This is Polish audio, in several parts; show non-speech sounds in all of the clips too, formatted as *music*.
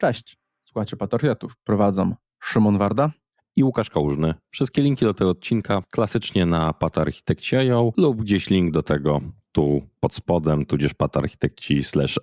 Cześć, słuchajcie Patriotów. Prowadzą Szymon Warda i Łukasz Kałużny. Wszystkie linki do tego odcinka klasycznie na patarchitekci.io lub gdzieś link do tego tu pod spodem, tudzież patarchitekci slash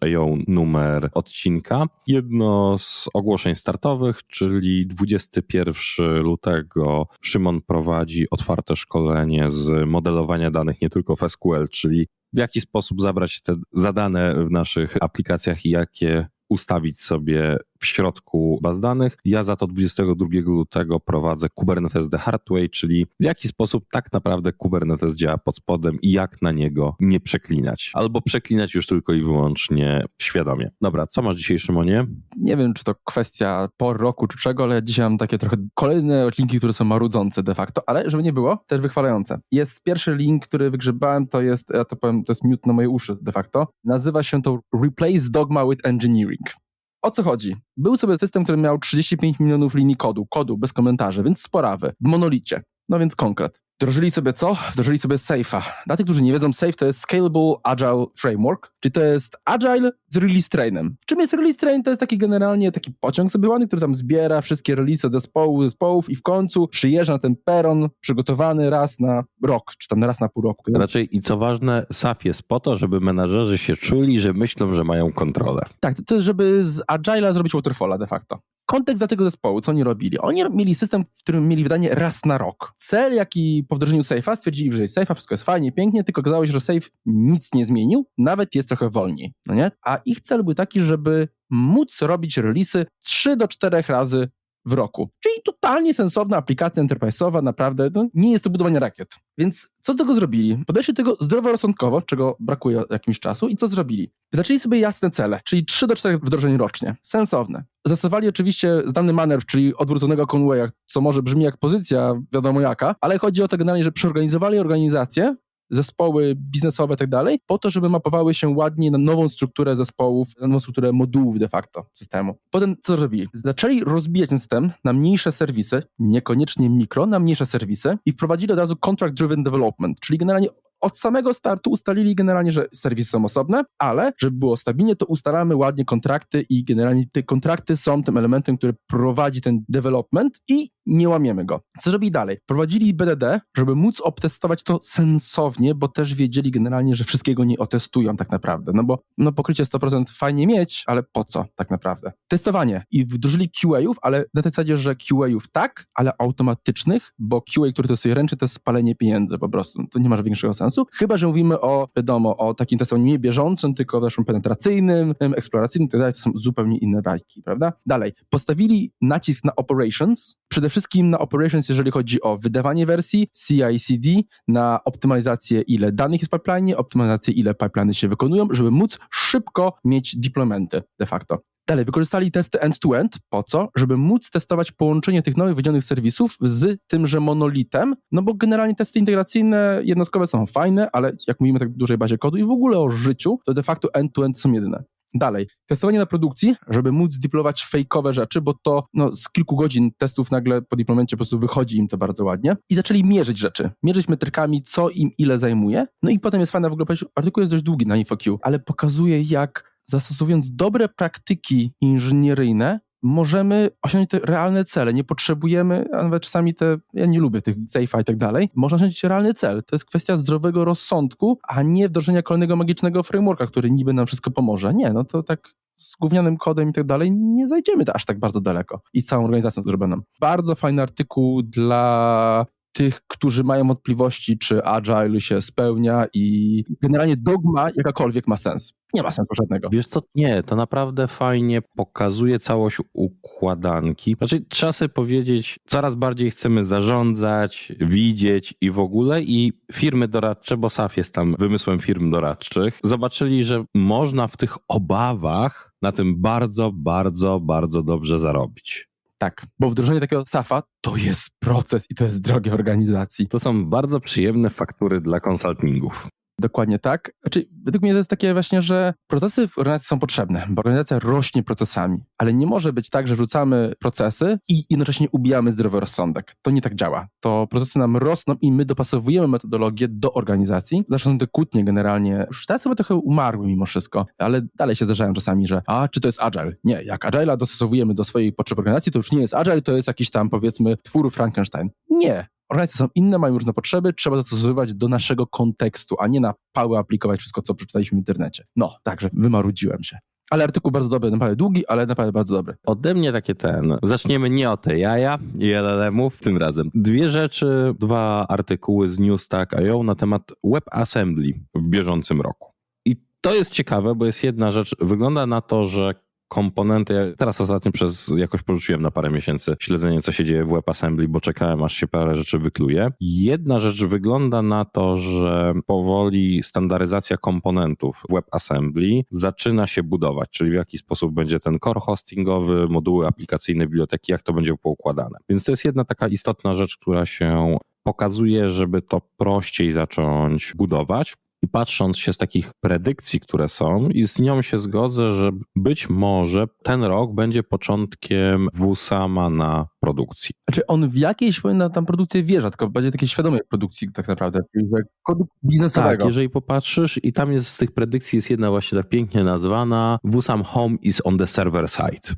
numer odcinka. Jedno z ogłoszeń startowych, czyli 21 lutego Szymon prowadzi otwarte szkolenie z modelowania danych nie tylko w SQL, czyli w jaki sposób zabrać te zadane w naszych aplikacjach i jakie ustawić sobie w środku baz danych. Ja za to 22 lutego prowadzę Kubernetes The Hard Way, czyli w jaki sposób tak naprawdę Kubernetes działa pod spodem i jak na niego nie przeklinać. Albo przeklinać już tylko i wyłącznie świadomie. Dobra, co masz dzisiaj, Szymonie? Nie wiem, czy to kwestia por roku czy czego, ale ja dzisiaj mam takie trochę kolejne odcinki, które są marudzące de facto, ale żeby nie było, też wychwalające. Jest pierwszy link, który wygrzebałem, to jest, ja to powiem, to jest miód na moje uszy de facto. Nazywa się to Replace Dogma with Engineering. O co chodzi? Był sobie system, który miał 35 milionów linii kodu, kodu bez komentarzy, więc sporawy, w monolicie. No więc konkret. Wdrożyli sobie co? Wdrożyli sobie Safe'a. Dla tych, którzy nie wiedzą, Safe to jest Scalable Agile Framework, czyli to jest Agile z release trainem. Czym jest release train? To jest taki generalnie taki pociąg sobie ładny, który tam zbiera wszystkie release zespołu, zespołów i w końcu przyjeżdża na ten peron przygotowany raz na rok, czy tam raz na pół roku. Raczej i co ważne, SAF jest po to, żeby menadżerzy się czuli, że myślą, że mają kontrolę. Tak, to jest, żeby z Agile'a zrobić waterfalla de facto. Kontekst dla tego zespołu, co oni robili? Oni mieli system, w którym mieli wydanie raz na rok. Cel, jaki po wdrożeniu Safe'a stwierdzili, że jest Safe'a, wszystko jest fajnie, pięknie, tylko okazało się, że Safe nic nie zmienił, nawet jest trochę wolniej, no nie? A ich cel był taki, żeby móc robić releasy 3 do 4 razy w roku. Czyli totalnie sensowna aplikacja enterprise'owa, naprawdę no, nie jest to budowanie rakiet. Więc co z tego zrobili? Podeszli tego zdroworozsądkowo, czego brakuje od jakimś czasu i co zrobili? Wyznaczyli sobie jasne cele, czyli 3 do 4 wdrożeń rocznie. Sensowne. Zastosowali oczywiście zdany manewr, czyli odwróconego Conwaya, co może brzmi jak pozycja, wiadomo jaka, ale chodzi o to generalnie, że przeorganizowali organizację zespoły biznesowe i tak dalej, po to, żeby mapowały się ładnie na nową strukturę zespołów, na nową strukturę modułów de facto systemu. Potem co zrobili? Zaczęli rozbijać ten system na mniejsze serwisy, niekoniecznie mikro, na mniejsze serwisy i wprowadzili od razu contract driven development, czyli generalnie od samego startu ustalili generalnie, że serwisy są osobne, ale żeby było stabilnie, to ustalamy ładnie kontrakty i generalnie te kontrakty są tym elementem, który prowadzi ten development i nie łamiemy go. Co zrobili dalej? Prowadzili BDD, żeby móc obtestować to sensownie, bo też wiedzieli generalnie, że wszystkiego nie otestują tak naprawdę, no bo no pokrycie 100% fajnie mieć, ale po co tak naprawdę? Testowanie i wdrożyli QA-ów, ale na tej zasadzie, że QA-ów tak, ale automatycznych, bo QA, który testuje ręczy, to jest spalenie pieniędzy po prostu. To nie ma większego sensu. Chyba, że mówimy o, wiadomo, o takim testowaniu nie bieżącym, tylko naszym penetracyjnym, eksploracyjnym, tak to są zupełnie inne bajki, prawda? Dalej, postawili nacisk na operations, przede wszystkim na operations, jeżeli chodzi o wydawanie wersji, CI/CD, na optymalizację, ile danych jest w pipeline, optymalizację, ile pipeliny się wykonują, żeby móc szybko mieć deploymenty de facto. Dalej, wykorzystali testy end-to-end. Po co? Żeby móc testować połączenie tych nowych wydzielonych serwisów z tymże monolitem, no bo generalnie testy integracyjne jednostkowe są fajne, ale jak mówimy tak w dużej bazie kodu i w ogóle o życiu, to de facto end-to-end są jedyne. Dalej, testowanie na produkcji, żeby móc deployować fejkowe rzeczy, bo to no, z kilku godzin testów nagle po deploymencie po prostu wychodzi im to bardzo ładnie. I zaczęli mierzyć rzeczy, mierzyć metrykami, co im ile zajmuje. No i potem jest fajna w ogóle, artykuł jest dość długi na InfoQ, ale pokazuje jak zastosowując dobre praktyki inżynieryjne, możemy osiągnąć te realne cele. Nie potrzebujemy, a nawet czasami te, ja nie lubię tych safe'a i tak dalej, można osiągnąć realny cel. To jest kwestia zdrowego rozsądku, a nie wdrożenia kolejnego magicznego frameworka, który niby nam wszystko pomoże. Nie, no to tak z gównianym kodem i tak dalej nie zajdziemy aż tak bardzo daleko i całą organizacją zrobioną. Bardzo fajny artykuł dla tych, którzy mają wątpliwości, czy agile się spełnia i generalnie dogma jakakolwiek ma sens. Nie ma sensu żadnego. Wiesz co, nie, to naprawdę fajnie pokazuje całość układanki. Znaczy, trzeba sobie powiedzieć, coraz bardziej chcemy zarządzać, widzieć i w ogóle i firmy doradcze, bo SAF jest tam wymysłem firm doradczych, zobaczyli, że można w tych obawach na tym bardzo, bardzo, bardzo dobrze zarobić. Tak, bo wdrożenie takiego SAFA to jest proces i to jest drogie w organizacji. To są bardzo przyjemne faktury dla konsultingów. Dokładnie tak. Znaczy, według mnie to jest takie właśnie, że procesy w organizacji są potrzebne, bo organizacja rośnie procesami, ale nie może być tak, że wrzucamy procesy i jednocześnie ubijamy zdrowy rozsądek. To nie tak działa. To procesy nam rosną i my dopasowujemy metodologię do organizacji. Zresztą są te kłótnie generalnie, już teraz chyba trochę umarły mimo wszystko, ale dalej się zdarzają czasami, że a, czy to jest agile? Nie, jak agile'a dostosowujemy do swojej potrzeb organizacji, to już nie jest agile, to jest jakiś tam powiedzmy twór Frankenstein. Nie, Organizacje są inne, mają różne potrzeby, trzeba dostosowywać do naszego kontekstu, a nie na pałę aplikować wszystko, co przeczytaliśmy w internecie. No, także wymarudziłem się. Ale artykuł bardzo dobry, naprawdę długi, ale naprawdę bardzo dobry. Ode mnie takie ten. Zaczniemy nie o te jaja i LLM-ów tym razem. Dwie rzeczy, dwa artykuły z Newstack.io na temat WebAssembly w bieżącym roku. I to jest ciekawe, bo jest jedna rzecz. Wygląda na to, że komponenty. Teraz ostatnio przez jakoś porzuciłem na parę miesięcy śledzenie, co się dzieje w WebAssembly, bo czekałem, aż się parę rzeczy wykluje. Jedna rzecz wygląda na to, że powoli standaryzacja komponentów w WebAssembly zaczyna się budować, czyli w jaki sposób będzie ten core hostingowy, moduły aplikacyjne, biblioteki, jak to będzie poukładane. Więc to jest jedna taka istotna rzecz, która się pokazuje, żeby to prościej zacząć budować. I patrząc się z takich predykcji, które są, i z nią się zgodzę, że być może ten rok będzie początkiem WSAMA na produkcji. Znaczy on w jakiejś na tam produkcję wierza, tylko będzie takiej świadomej produkcji tak naprawdę, czyli kodu biznesowego. Tak, jeżeli popatrzysz i tam jest z tych predykcji jest jedna właśnie tak pięknie nazwana WSAM Home is on the server side.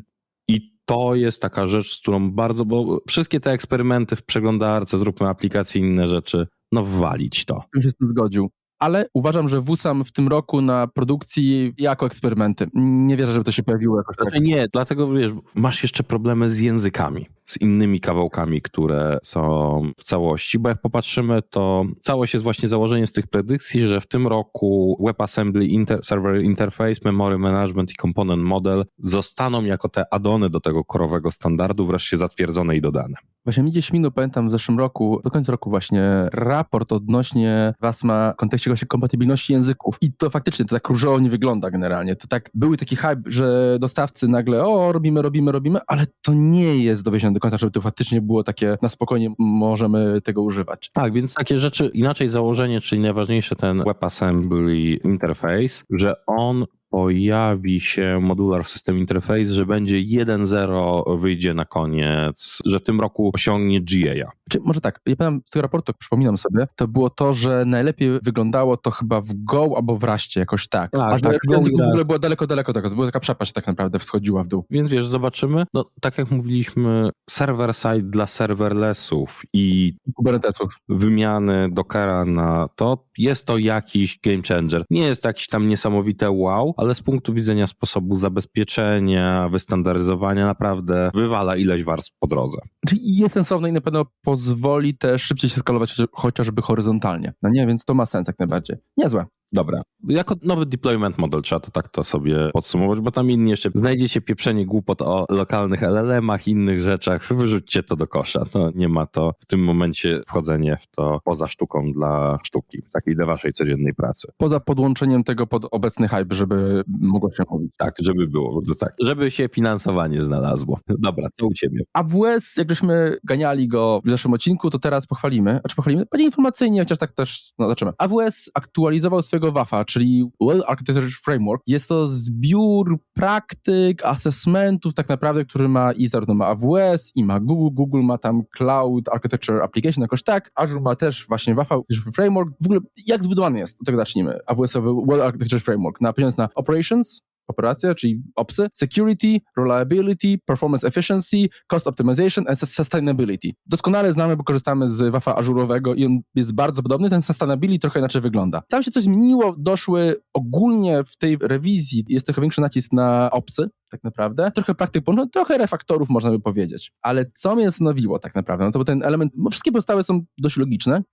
I to jest taka rzecz, z którą bardzo, bo wszystkie te eksperymenty w przeglądarce, zróbmy aplikacje, inne rzeczy, no walić to. Bym się z tym zgodził ale uważam, że WSAM w tym roku na produkcji jako eksperymenty. Nie wierzę, żeby to się pojawiło jakoś znaczy tak. Nie, dlatego wiesz, masz jeszcze problemy z językami, z innymi kawałkami, które są w całości, bo jak popatrzymy, to całość jest właśnie założenie z tych predykcji, że w tym roku WebAssembly, inter, Server Interface, Memory Management i Component Model zostaną jako te addony do tego korowego standardu wreszcie zatwierdzone i dodane. Właśnie mi gdzieś minął, pamiętam w zeszłym roku, do końca roku właśnie, raport odnośnie WASMA w kontekście właśnie kompatybilności języków. I to faktycznie to tak różowo nie wygląda generalnie. To tak, były taki hype, że dostawcy nagle, o, robimy, robimy, robimy, ale to nie jest dowiezione do końca, żeby to faktycznie było takie, na spokojnie możemy tego używać. Tak, więc takie rzeczy, inaczej założenie, czyli najważniejsze ten WebAssembly Interface, że on pojawi się Modular System Interface, że będzie 1.0 wyjdzie na koniec, że w tym roku osiągnie GA. Czy może tak, ja pamiętam z tego raportu, przypominam sobie, to było to, że najlepiej wyglądało to chyba w Go albo w Raście, jakoś tak. tak A że tak, w ogóle było daleko, daleko, daleko. To była taka przepaść tak naprawdę wschodziła w dół. Więc wiesz, zobaczymy. No tak jak mówiliśmy, server side dla serverlessów i Kubernetesów. wymiany Dockera na to, jest to jakiś game changer. Nie jest to jakieś tam niesamowite wow, ale z punktu widzenia sposobu zabezpieczenia, wystandaryzowania naprawdę wywala ileś warstw po drodze. Czyli jest sensowne i na pewno pozwoli też szybciej się skalować chociażby horyzontalnie. No nie, więc to ma sens jak najbardziej. Niezłe. Dobra. Jako nowy deployment model trzeba to tak to sobie podsumować, bo tam inni jeszcze znajdziecie pieprzenie głupot o lokalnych LLM-ach, innych rzeczach, wyrzućcie to do kosza. To nie ma to w tym momencie wchodzenie w to poza sztuką dla sztuki, takiej dla waszej codziennej pracy. Poza podłączeniem tego pod obecny hype, żeby mogło się mówić. Tak, żeby było, tak, żeby się finansowanie znalazło. Dobra, co u ciebie? AWS, jak żeśmy ganiali go w zeszłym odcinku, to teraz pochwalimy, a czy pochwalimy? Będzie informacyjnie, chociaż tak też, no zobaczymy. AWS aktualizował swojego tego WAFA, czyli Well Architecture Framework. Jest to zbiór praktyk, assessmentów tak naprawdę, który ma i zarówno ma AWS, i ma Google. Google ma tam Cloud Architecture Application jakoś tak. Azure ma też właśnie WAFA Framework. W ogóle jak zbudowany jest? Od tego zacznijmy. AWS-owy Well Architecture Framework. Napięciąc na Operations, operacja, czyli OPSy, security, reliability, performance efficiency, cost optimization and sustainability. Doskonale znamy, bo korzystamy z WAFA ażurowego i on jest bardzo podobny, ten sustainability trochę inaczej wygląda. Tam się coś zmieniło, doszły ogólnie w tej rewizji, jest trochę większy nacisk na OPSy, tak naprawdę. Trochę praktyk połączonych, trochę refaktorów można by powiedzieć. Ale co mnie zastanowiło tak naprawdę, no to był ten element, bo wszystkie pozostałe są dość logiczne,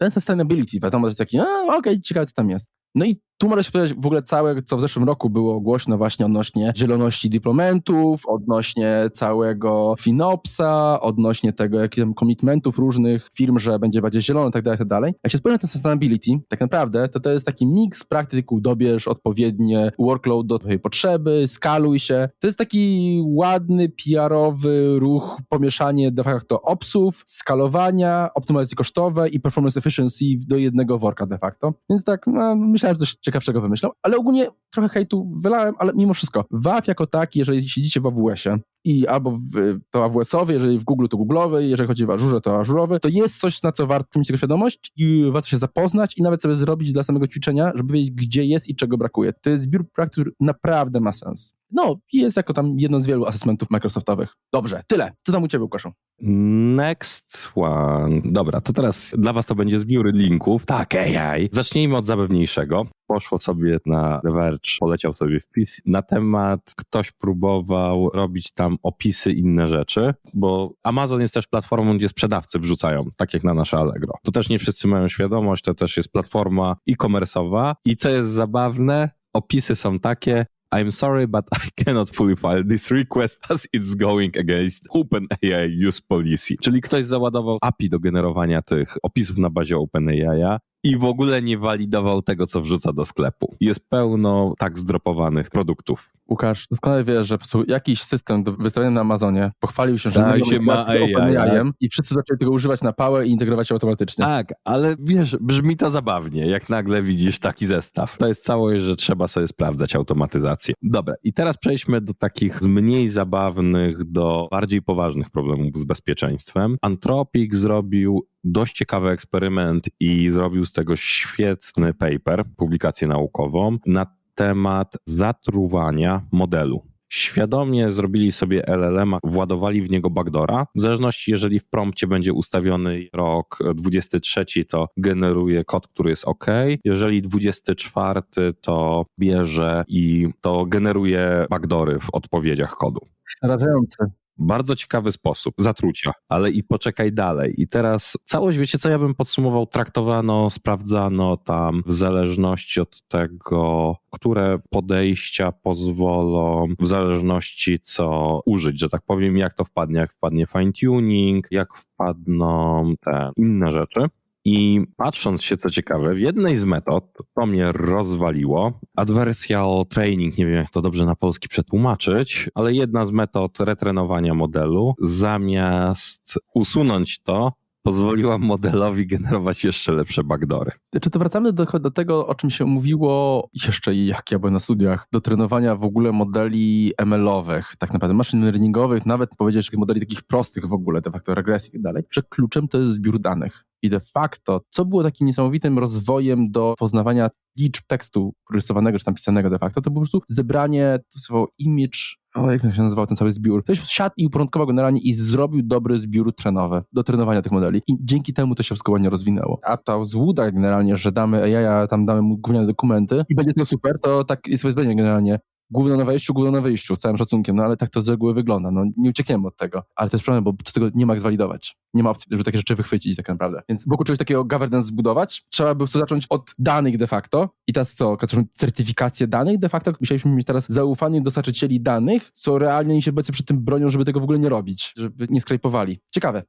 ten sustainability, wiadomo, to jest taki, okej, okay, ciekawe co tam jest. No i Tu możesz powiedzieć w ogóle całe, co w zeszłym roku było głośno właśnie odnośnie zieloności dyplomentów, odnośnie całego Finopsa, odnośnie tego, jakich tam commitmentów różnych firm, że będzie bardziej zielono i tak dalej, tak dalej. Jak się spojrzy na ten sustainability, tak naprawdę to to jest taki miks praktyk, dobierz odpowiednie workload do twojej potrzeby, skaluj się. To jest taki ładny, PR-owy ruch, pomieszanie de facto opsów, skalowania, optymalizacji kosztowe i performance efficiency do jednego worka de facto. Więc tak, no, myślałem, że coś ciekawszego wymyślał, ale ogólnie trochę hejtu wylałem, ale mimo wszystko, WAF jako taki, jeżeli siedzicie w AWS-ie i albo w, to AWS-owy, jeżeli w Google to Google'owy, jeżeli chodzi o Azure to Azure'owy, to jest coś, na co warto mieć tego świadomość i warto się zapoznać i nawet sobie zrobić dla samego ćwiczenia, żeby wiedzieć, gdzie jest i czego brakuje. To jest zbiór praktyk, który naprawdę ma sens. No, jest jako tam jedno z wielu asesmentów Microsoftowych. Dobrze, tyle. Co tam u ciebie, Łukaszu? Next one. Dobra, to teraz dla was to będzie zbiór linków. Tak, AI. Zacznijmy od zabawniejszego. Poszło sobie na Verge, poleciał sobie wpis na temat, ktoś próbował robić tam opisy, inne rzeczy, bo Amazon jest też platformą, gdzie sprzedawcy wrzucają, tak jak na nasze Allegro. To też nie wszyscy mają świadomość, to też jest platforma e-commerce'owa i co jest zabawne, opisy są takie, I'm sorry, but I cannot fully file this request as it's going against OpenAI use policy. Czyli ktoś załadował API do generowania tych opisów na bazie OpenAI i w ogóle nie walidował tego, co wrzuca do sklepu. Jest pełno tak zdropowanych produktów. Łukasz, doskonale wiesz, że po prostu jakiś system do wystawienia na Amazonie pochwalił się, że Tak, się ma AI, OpenAI i wszyscy zaczęli tego używać na pałę i integrować się automatycznie. Tak, ale wiesz, brzmi to zabawnie, jak nagle widzisz taki zestaw. To jest całość, że trzeba sobie sprawdzać automatyzację. Dobra, i teraz przejdźmy do takich z mniej zabawnych do bardziej poważnych problemów z bezpieczeństwem. Anthropic zrobił dość ciekawy eksperyment i zrobił z tego świetny paper, publikację naukową na temat zatruwania modelu. Świadomie zrobili sobie LLM, władowali w niego backdora. W zależności, jeżeli w prompcie będzie ustawiony rok 23, to generuje kod, który jest OK. Jeżeli 24, to bierze i to generuje backdory w odpowiedziach kodu. Przerażające. Bardzo ciekawy sposób. Zatrucia, ale i poczekaj dalej. I teraz całość, wiecie co, ja bym podsumował, traktowano, sprawdzano tam w zależności od tego, które podejścia pozwolą, w zależności co użyć, że tak powiem, jak to wpadnie, jak wpadnie fine tuning, jak wpadną te inne rzeczy. I patrząc się, co ciekawe, w jednej z metod, to mnie rozwaliło, adversarial training, nie wiem jak to dobrze na polski przetłumaczyć, ale jedna z metod retrenowania modelu, zamiast usunąć to, pozwoliła modelowi generować jeszcze lepsze backdory. Czy to wracamy do, do tego, o czym się mówiło jeszcze jak ja byłem na studiach, do trenowania w ogóle modeli ML-owych, tak naprawdę machine learningowych, nawet powiedzieć, tych modeli takich prostych w ogóle, de facto regresji i tak dalej, że kluczem to jest zbiór danych. I de facto, co było takim niesamowitym rozwojem do poznawania liczb tekstu rysowanego czy tam pisanego de facto, to po prostu zebranie, to słowo image, o jak się nazywał ten cały zbiór. Ktoś siadł i uporządkował generalnie i zrobił dobry zbiór trenowy do trenowania tych modeli. I dzięki temu to się wszystko ładnie rozwinęło. A ta złuda generalnie, że damy AI, tam damy mu gówniane dokumenty i będzie to super, to tak jest bezbędnie generalnie. Gówno na wejściu, gówno na wyjściu, z całym szacunkiem, no ale tak to z reguły wygląda. No nie uciekniemy od tego. Ale jest problem, bo to tego nie ma jak zwalidować. Nie ma opcji, żeby takie rzeczy wychwycić tak naprawdę. Więc wokół czegoś takiego governance zbudować, trzeba by zacząć od danych de facto i teraz co, certyfikację danych de facto, musieliśmy mieć teraz zaufanie dostarczycieli danych, co realnie się obecnie przy tym bronią, żeby tego w ogóle nie robić, żeby nie skrajpowali. Ciekawe.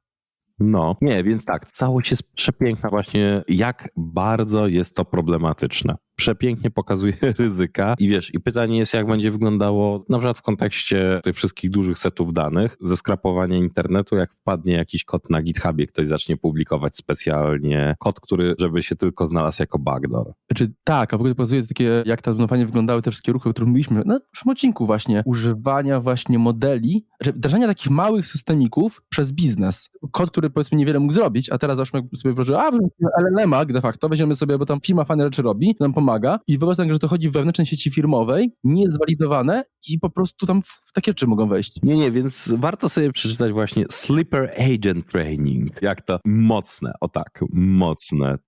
No, nie, więc tak, całość jest przepiękna właśnie, jak bardzo jest to problematyczne. Przepięknie pokazuje *laughs* ryzyka i wiesz, i pytanie jest, jak będzie wyglądało na przykład w kontekście tych wszystkich dużych setów danych, ze skrapowania internetu, jak wpadnie jakiś kod na GitHubie, ktoś zacznie publikować specjalnie kod, który, żeby się tylko znalazł jako backdoor. Znaczy tak, a w ogóle pokazuje takie, jak to zbudowanie wyglądały te wszystkie ruchy, o których mówiliśmy na naszym odcinku właśnie, używania właśnie modeli, znaczy wdrażania takich małych systemików przez biznes. Kod, który powiedzmy niewiele mógł zrobić, a teraz załóżmy sobie włożył, a LLM-a de facto, weźmiemy sobie, bo tam firma fajne rzeczy robi, nam pomaga i wyobraź sobie, że to chodzi w wewnętrznej sieci firmowej, nie jest zwalidowane i po prostu tam w takie rzeczy mogą wejść. Nie, nie, więc warto sobie przeczytać właśnie Sleeper Agent Training. Jak to mocne, o tak, mocne.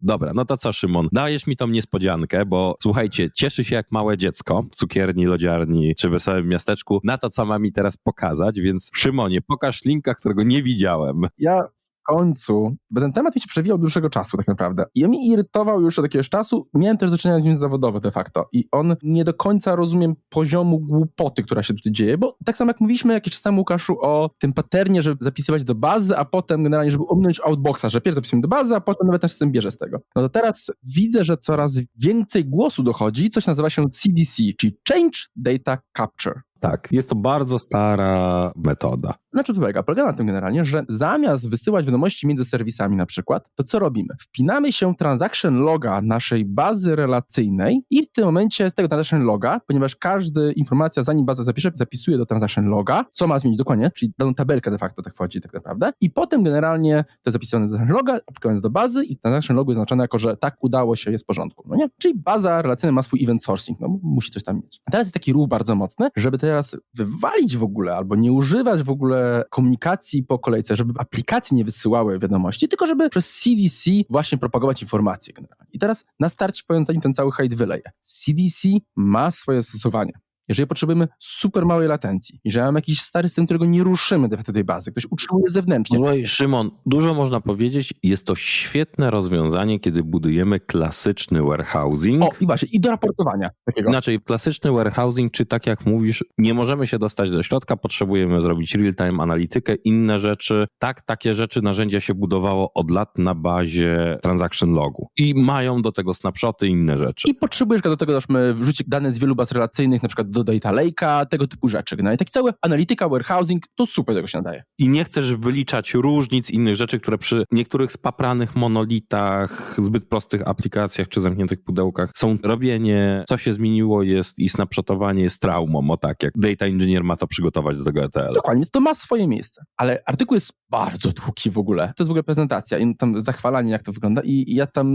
Dobra, no to co, Szymon? Dajesz mi tą niespodziankę, bo słuchajcie, cieszy się jak małe dziecko w cukierni, lodziarni czy wesołym miasteczku na to, co ma mi teraz pokazać, więc Szymonie, pokaż linka, którego nie widziałem. Ja końcu, bo ten temat mi się przewijał od dłuższego czasu tak naprawdę. I on mi irytował już od jakiegoś czasu. Miałem też do czynienia z nim zawodowo de facto. I on nie do końca rozumiem poziomu głupoty, która się tutaj dzieje, bo tak samo jak mówiliśmy jakiś czas temu, Łukaszu, o tym paternie, żeby zapisywać do bazy, a potem generalnie, żeby ominąć outboxa, że pierw zapisujemy do bazy, a potem nawet ten system bierze z tego. No to teraz widzę, że coraz więcej głosu dochodzi, coś nazywa się CDC, czyli Change Data Capture. Tak, jest to bardzo stara metoda. Na czym to polega? Polega na tym generalnie, że zamiast wysyłać wiadomości między serwisami na przykład, to co robimy? Wpinamy się transaction loga naszej bazy relacyjnej i w tym momencie z tego transaction loga, ponieważ każda informacja, zanim baza zapisze, zapisuje do transaction loga, co ma zmienić dokładnie, czyli daną tabelkę de facto tak wchodzi tak naprawdę i potem generalnie to zapisane do transaction loga, aplikowane do bazy i transaction logu jest oznaczone jako, że tak udało się, jest w porządku, no nie? Czyli baza relacyjna ma swój event sourcing, no musi coś tam mieć. A teraz jest taki ruch bardzo mocny, żeby teraz wywalić w ogóle albo nie używać w ogóle komunikacji po kolejce, żeby aplikacje nie wysyłały wiadomości, tylko żeby przez CDC właśnie propagować informacje generalnie. I teraz na starcie powiem, zanim ten cały hejt wyleje. CDC ma swoje zastosowanie. Jeżeli potrzebujemy super małej latencji, jeżeli mamy jakiś stary system, którego nie ruszymy do tej bazy, ktoś utrzymuje zewnętrznie, Słuchaj, Szymon, dużo można powiedzieć. Jest to świetne rozwiązanie, kiedy budujemy klasyczny warehousing. o i właśnie, i do raportowania takiego. Inaczej, klasyczny warehousing, czy tak jak mówisz, nie możemy się dostać do środka, potrzebujemy zrobić real-time analitykę, inne rzeczy. Tak, takie rzeczy, narzędzia się budowało od lat na bazie transaction logu. I mają do tego snapshoty i inne rzeczy. I potrzebujesz do tego, żeśmy wrzucić dane z wielu baz relacyjnych, na przykład do data lake'a, tego typu rzeczy. No i taki cały analityka, warehousing, to super tego się nadaje. I nie chcesz wyliczać różnic innych rzeczy, które przy niektórych spapranych monolitach, zbyt prostych aplikacjach czy zamkniętych pudełkach są robienie, co się zmieniło jest i snapshotowanie jest traumą, o tak, jak data engineer ma to przygotować do tego ETL. Dokładnie, więc to ma swoje miejsce. Ale artykuł jest bardzo długi w ogóle. To jest w ogóle prezentacja i tam zachwalanie, jak to wygląda i, i ja tam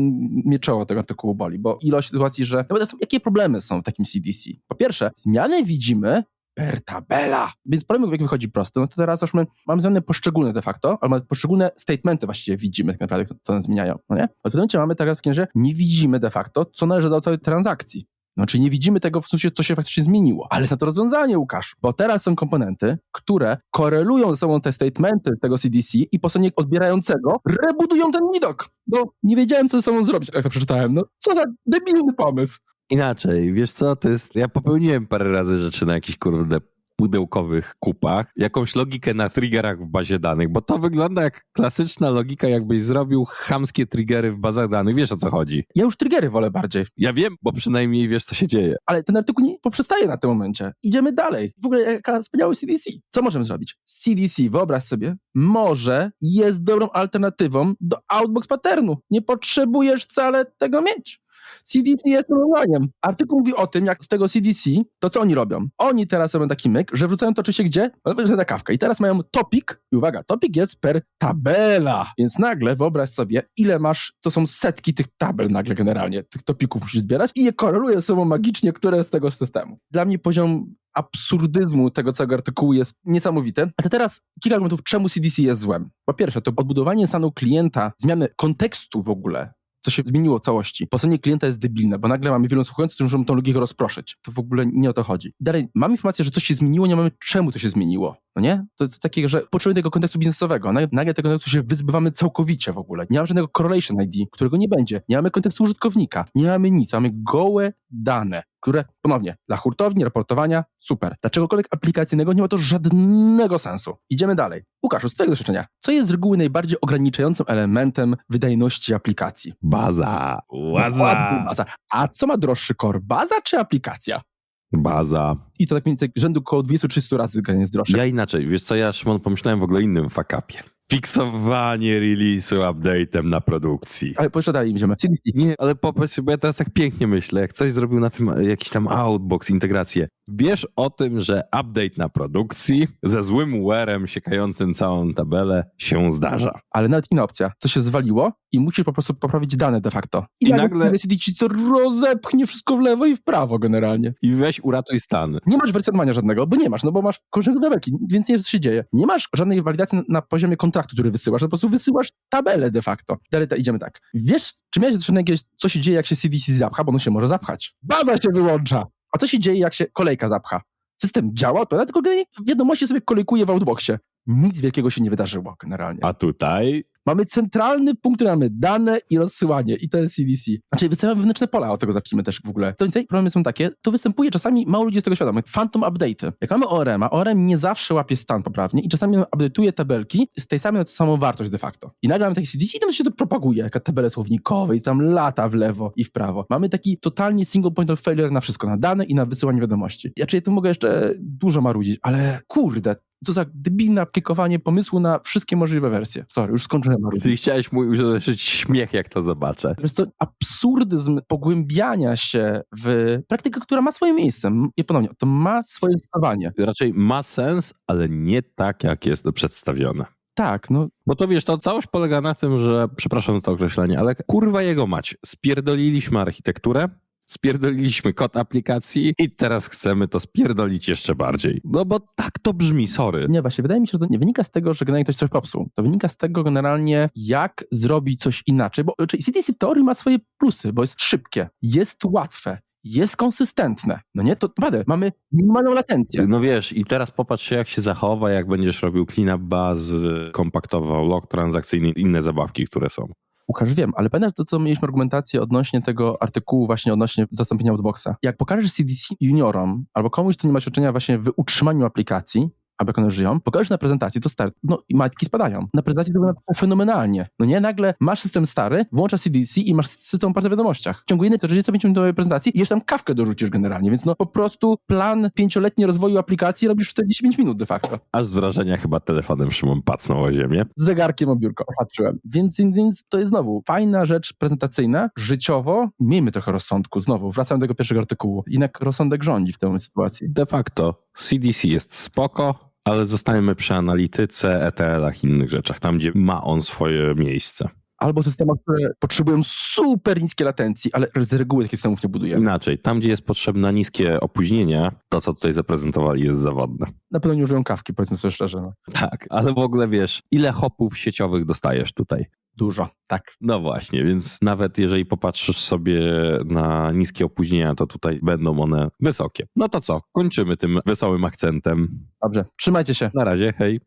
mnie czoło tego artykułu boli, bo ilość sytuacji, że no są, jakie problemy są w takim CDC? Po pierwsze, zmiany widzimy per tabela. Więc problem jak wychodzi prosty, no to teraz już my mamy zmiany poszczególne de facto, albo poszczególne statementy właściwie widzimy tak naprawdę, co one zmieniają, no nie? A w tym momencie mamy teraz takie, że nie widzimy de facto, co należy do całej transakcji. No, czyli nie widzimy tego w sensie, co się faktycznie zmieniło. Ale na to rozwiązanie, Łukasz, bo teraz są komponenty, które korelują ze sobą te statementy tego CDC i po stronie odbierającego rebudują ten widok. No, nie wiedziałem, co ze sobą zrobić, jak to przeczytałem. No, co za debilny pomysł. Inaczej, wiesz co, to jest, ja popełniłem parę razy rzeczy na jakichś kurde pudełkowych kupach, jakąś logikę na triggerach w bazie danych, bo to wygląda jak klasyczna logika, jakbyś zrobił chamskie triggery w bazach danych. Wiesz o co chodzi? Ja już triggery wolę bardziej. Ja wiem, bo przynajmniej wiesz, co się dzieje. Ale ten artykuł nie poprzestaje na tym momencie. Idziemy dalej. W ogóle jaka wspaniały CDC. Co możemy zrobić? CDC, wyobraź sobie, może jest dobrą alternatywą do outbox patternu. Nie potrzebujesz wcale tego mieć. CDC jest rozwiązaniem. Artykuł mówi o tym, jak z tego CDC, to co oni robią? Oni teraz robią taki myk, że wrzucają to oczywiście gdzie? No, wrzucają na kawkę. I teraz mają topic, i uwaga, topic jest per tabela. Więc nagle wyobraź sobie, ile masz, to są setki tych tabel nagle generalnie, tych topików musisz zbierać i je koreluje ze sobą magicznie, które z tego systemu. Dla mnie poziom absurdyzmu tego całego artykułu jest niesamowity. A to teraz kilka argumentów, czemu CDC jest złem. Po pierwsze, to odbudowanie stanu klienta, zmiany kontekstu w ogóle, co się zmieniło w całości. Po stronie klienta jest debilne, bo nagle mamy wielu słuchających, którzy muszą tą logikę rozproszyć. To w ogóle nie o to chodzi. Dalej, mamy informację, że coś się zmieniło, nie mamy czemu to się zmieniło. No nie? To jest takie, że potrzebujemy tego kontekstu biznesowego. Nagle tego kontekstu się wyzbywamy całkowicie w ogóle. Nie mamy żadnego correlation ID, którego nie będzie. Nie mamy kontekstu użytkownika. Nie mamy nic. Mamy gołe dane, które, ponownie, dla hurtowni, raportowania, super. Dla czegokolwiek aplikacyjnego nie ma to żadnego sensu. Idziemy dalej. Łukasz, z twojego doświadczenia, co jest z reguły najbardziej ograniczającym elementem wydajności aplikacji? Baza. Dokładnie Baza. A co ma droższy core? Baza czy aplikacja? Baza. I to tak mniej więcej rzędu około 200-300 razy jest droższe. Ja inaczej, wiesz co, ja Szymon pomyślałem w ogóle o innym fakapie. Fiksowanie release'u update'em na produkcji. Ale idziemy. CDC. Nie, ale popatrz, bo ja teraz tak pięknie myślę, jak coś zrobił na tym jakiś tam outbox, integrację. Wiesz o tym, że update na produkcji ze złym wearem siekającym całą tabelę się zdarza. Ale nawet inna opcja. Co się zwaliło i musisz po prostu poprawić dane de facto. I, I nagle CDC ci to rozepchnie wszystko w lewo i w prawo generalnie. I weź uratuj stan. Nie masz wersjonowania żadnego, bo nie masz, no bo masz korzeń tabelki, więc nie wiesz, co się dzieje. Nie masz żadnej walidacji na, na poziomie kontraktu, który wysyłasz, no po prostu wysyłasz tabelę de facto. Dalej to idziemy tak. Wiesz, czy miałeś doświadczenie jakieś, co się dzieje, jak się CDC zapcha, bo ono się może zapchać. Baza się wyłącza. A co się dzieje, jak się kolejka zapcha? System działa, odpowiada, tylko wiadomości sobie kolejkuje w outboxie. Nic wielkiego się nie wydarzyło generalnie. A tutaj Mamy centralny punkt, który mamy dane i rozsyłanie i to jest CDC. Znaczy wysyłamy wewnętrzne pola, od tego zacznijmy też w ogóle. Co więcej, problemy są takie, to występuje czasami, mało ludzi jest tego świadomych, phantom update'y. Jak mamy ORM, a ORM nie zawsze łapie stan poprawnie i czasami update'uje tabelki z tej samej na samą wartość de facto. I nagle mamy taki CDC i tam się to propaguje, jaka tabele słownikowe i tam lata w lewo i w prawo. Mamy taki totalnie single point of failure na wszystko, na dane i na wysyłanie wiadomości. Ja czy ja tu mogę jeszcze dużo marudzić, ale kurde, co za debilne aplikowanie pomysłu na wszystkie możliwe wersje. Sorry, już skończyłem. Ty chciałeś mój użyć śmiech, jak to zobaczę. Wiesz co, absurdyzm pogłębiania się w praktykę, która ma swoje miejsce. I ponownie, to ma swoje zastosowanie. Raczej ma sens, ale nie tak, jak jest to przedstawione. Tak, no Bo to wiesz, to całość polega na tym, że, przepraszam za to określenie, ale kurwa jego mać, spierdoliliśmy architekturę, spierdoliliśmy kod aplikacji i teraz chcemy to spierdolić jeszcze bardziej. No bo tak to brzmi, sorry. nie, właśnie wydaje mi się, że to nie wynika z tego, że generalnie ktoś coś popsuł. To wynika z tego generalnie, jak zrobić coś inaczej, bo czyli CDC w teorii ma swoje plusy, bo jest szybkie, jest łatwe, jest konsystentne. No nie, to naprawdę, mamy minimalną latencję. No wiesz, i teraz popatrz się, jak się zachowa, jak będziesz robił cleanup baz, kompaktował log transakcyjny i inne zabawki, które są. Łukasz, wiem, ale pamiętasz to, co mieliśmy argumentację odnośnie tego artykułu właśnie odnośnie zastąpienia outboxa. Jak pokażesz CDC juniorom albo komuś, kto nie ma doświadczenia właśnie w utrzymaniu aplikacji, aby jak one żyją, pokażesz na prezentacji, to start, no i matki spadają. Na prezentacji to wygląda fenomenalnie. No nie, nagle masz system stary, włączasz CDC i masz system oparty na wiadomościach. W ciągu jednej 45-minutowej prezentacji i jeszcze tam kawkę dorzucisz generalnie, więc no po prostu plan pięcioletni rozwoju aplikacji robisz w 45 minut de facto. Aż z wrażenia chyba telefonem Szymon pacnął o ziemię. z zegarkiem o biurko patrzyłem. Więc, więc, więc to jest znowu fajna rzecz prezentacyjna, życiowo. Miejmy trochę rozsądku. Znowu, wracam do tego pierwszego artykułu. Jednak rozsądek rządzi w tej sytuacji. De facto CDC jest spoko, ale zostajemy przy analityce, ETL-ach i innych rzeczach, tam gdzie ma on swoje miejsce. Albo systemach, które potrzebują super niskie latencji, ale z reguły takich systemów nie budujemy. Inaczej, tam gdzie jest potrzebne niskie opóźnienie, to co tutaj zaprezentowali jest zawodne. Na pewno nie użyją kawki, powiedzmy sobie szczerze. No. Tak, ale w ogóle wiesz, ile hopów sieciowych dostajesz tutaj? Dużo, tak. No właśnie, więc nawet jeżeli popatrzysz sobie na niskie opóźnienia, to tutaj będą one wysokie. No to co, kończymy tym wesołym akcentem. Dobrze, trzymajcie się. Na razie, hej.